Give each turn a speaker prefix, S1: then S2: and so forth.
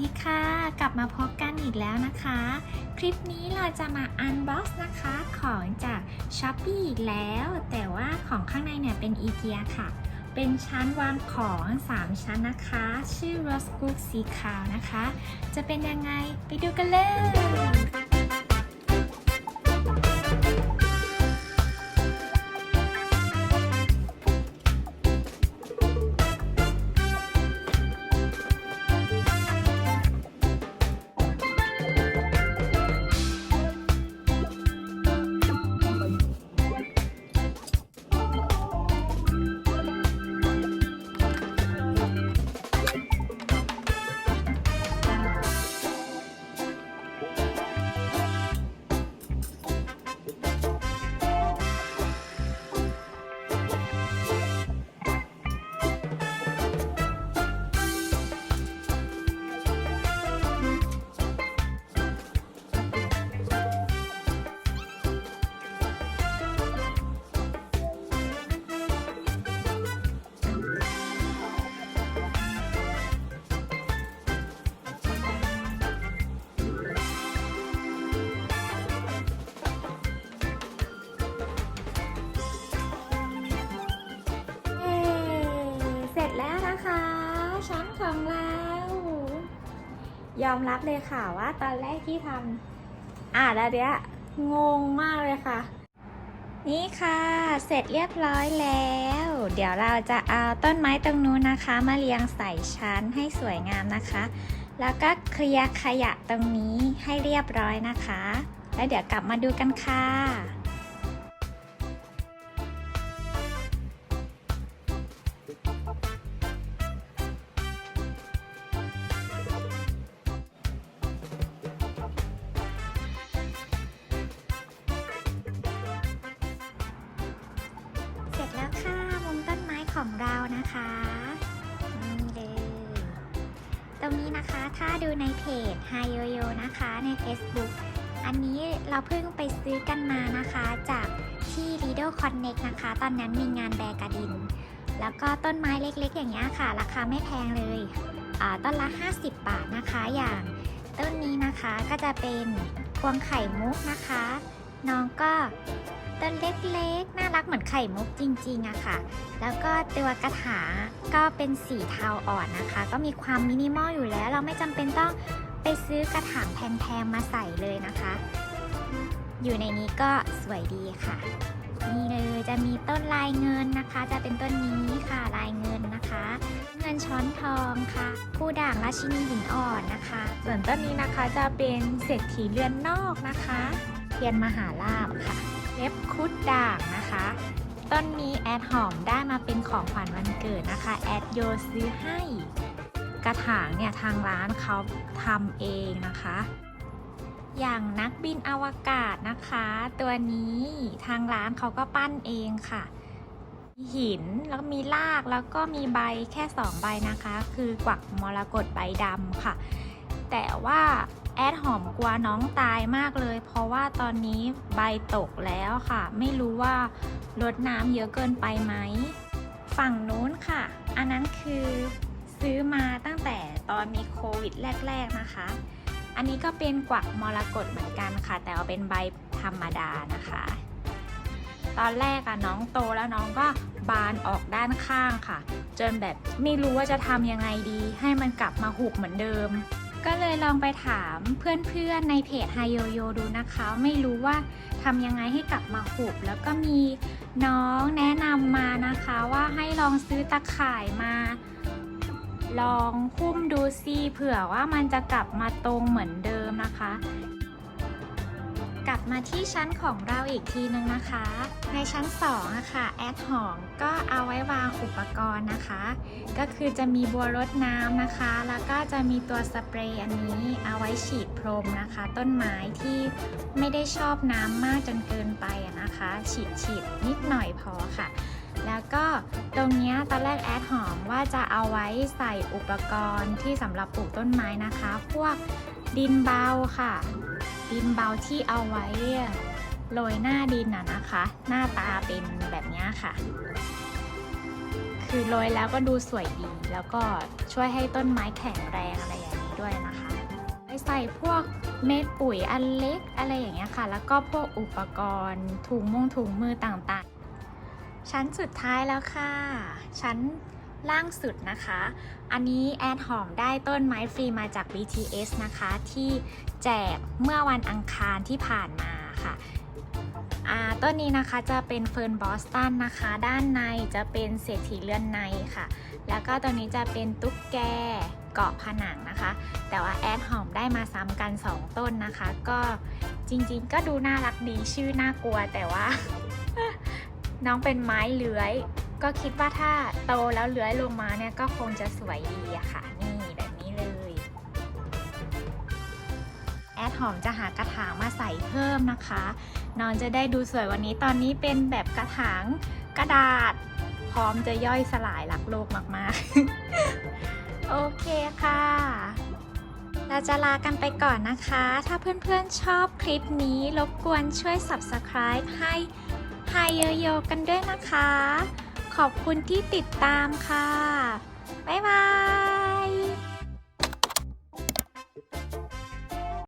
S1: ดีค่ะ กลับมาพบกันอีกแล้วนะคะ คลิปนี้เราจะมาอันบ็อกซ์นะคะ ของจาก s h อ p e e อีกแล้ว แต่ว่าของข้างในเนี่ยเป็นอีเกียค่ะ เป็นชั้นวางของ 3 ชั้นนะคะ ชื่อ Rose Book สีขาวนะคะ จะเป็นยังไงไปดูกันเลย ยอมรับเลยค่ะว่าตอนแรกที่ทำอ่านแล้วเนี้ยงงมากเลยค่ะ นี่ค่ะ เสร็จเรียบร้อยแล้ว เดี๋ยวเราจะเอาต้นไม้ตรงนู้นนะคะ มาเรียงใส่ชั้นให้สวยงามนะคะ แล้วก็เคลียร์ขยะตรงนี้ให้เรียบร้อยนะคะ แล้วเดี๋ยวกลับมาดูกันค่ะ ของเรานะคะนี่เลยตรงนี้นะคะถ้าดูในเพจ h a y o y o นะคะใน Facebook อันนี้เราเพิ่งไปซื้อกันมานะคะจากที่ Lido Connect นะคะ ตอนนั้นมีงานแบกระดิน แล้วก็ต้นไม้เล็กๆ อย่างเงี้ยค่ะ ราคาไม่แพงเลยต้นละ 50 บาทนะคะอย่างต้นนี้นะคะก็จะเป็นพวงไข่มุกนะคะ น้องก็ ต้นเล็กๆ น่ารักเหมือนไข่มุกจริงๆอะค่ะ แล้วก็ตัวกระถางก็เป็นสีเทาอ่อนนะคะ ก็มีความมินิมอลอยู่แล้ว เราไม่จำเป็นต้องไปซื้อกระถางแพงๆมาใส่เลยนะคะ อยู่ในนี้ก็สวยดีค่ะนี่เลยจะมีต้นลายเงินนะคะ จะเป็นต้นนี้ค่ะลายเงินนะคะ เงินช้อนทองค่ะผู้ด่างราชินีหินอ่อนนะคะ ส่วนต้นนี้นะคะจะเป็นเศรษฐีเรือนนอกนะคะ เทียนมหาลาบค่ะ เล็บคุดด่างนะคะ ต้นนี้แอดหอมได้มาเป็นของขวัญวันเกิดนะคะ แอดโยซื้อให้ กระถางเนี่ยทางร้านเขาทำเองนะคะ อย่างนักบินอวกาศนะคะ ตัวนี้ทางร้านเขาก็ปั้นเองค่ะมีหินแล้วก็มีรากแล้วก็มีใบแค่ 2 ใบนะคะ คือกวักมรกตใบดำค่ะ แต่ว่าแอดหอมกลัวน้องตายมากเลย เพราะว่าตอนนี้ใบตกแล้วค่ะ ไม่รู้ว่ารดน้ำเยอะเกินไปไหม ฝั่งนู้นค่ะ อันนั้นคือซื้อมาตั้งแต่ตอนมีโควิดแรก ๆนะคะ อันนี้ก็เป็นกวักมรกตเหมือนกันค่ะ แต่เอาเป็นใบธรรมดานะคะ ตอนแรกอะน้องโตแล้วน้องก็บานออกด้านข้างค่ะ จนแบบไม่รู้ว่าจะทำยังไงดี ให้มันกลับมาหุบเหมือนเดิม ก็เลยลองไปถามเพื่อนๆในเพจไฮโยโยดูนะคะ ไม่รู้ว่าทำยังไงให้กลับมาหุบ แล้วก็มีน้องแนะนำมานะคะว่าให้ลองซื้อตะข่ายมา ลองหุ้มดูซิเผื่อว่ามันจะกลับมาตรงเหมือนเดิมนะคะ กลับมาที่ชั้นของเราอีกทีนึงนะคะ ในชั้น2อะค่ะแอดหอมก็เอาไว้วางอุปกรณ์นะคะ ก็คือจะมีบัวรดน้ำนะคะ แล้วก็จะมีตัวสเปรย์อันนี้เอาไว้ฉีดพรมนะคะ ต้นไม้ที่ไม่ได้ชอบน้ำมากจนเกินไปนะคะ ฉีดฉีดนิดหน่อยพอค่ะแล้วก็ตรงนี้ตอนแรกแอดหอมว่าจะเอาไว้ใส่อุปกรณ์ที่สำหรับปลูกต้นไม้นะคะ พวกดินเบาค่ะ ดินเบาที่เอาไว้โรยหน้าดินอะนะคะ หน้าตาเป็นแบบนี้ค่ะ คือโรยแล้วก็ดูสวยดี แล้วก็ช่วยให้ต้นไม้แข็งแรงอะไรอย่างนี้ด้วยนะคะไปใส่พวกเม็ดปุ๋ยอันเล็กอะไรอย่างเงี้ยค่ะ แล้วก็พวกอุปกรณ์ถุงมงถุงมือต่างๆ ชั้นสุดท้ายแล้วค่ะ ชั้น ล่างสุดนะคะ อันนี้แอดหอมได้ต้นไม้ฟรีมาจาก BTS นะคะ ที่แจกเมื่อวันอังคารที่ผ่านมาค่ะต้นนี้นะคะจะเป็นเฟิร์นบอสตันนะคะ ด้านในจะเป็นเศรษฐีเรือนในค่ะ แล้วก็ตัวนี้จะเป็นตุ๊กแกเกาะผนังนะคะ แต่ว่าแอดหอมได้มาซ้ำกัน 2 ต้นนะคะ ก็จริงๆ ก็ดูน่ารักดีชื่อน่ากลัวแต่ว่า น้องเป็นไม้เลื้อย ก็คิดว่าถ้าโตแล้วเลื้อยลงมาเนี่ยก็คงจะสวยดีอะค่ะ นี่แบบนี้เลย แอดหอมจะหากระถางมาใส่เพิ่มนะคะ นองจะได้ดูสวยวันนี้ตอนนี้เป็นแบบกระถางกระดาษ พร้อมจะย่อยสลายรักโลกมากๆ โอเคค่ะเราจะลากันไปก่อนนะคะ ถ้าเพื่อนๆชอบคลิปนี้รบกวนช่วย subscribe ให้ไฮโยโยกันด้วยนะคะ ขอบคุณที่ติดตามค่ะ บ๊ายบาย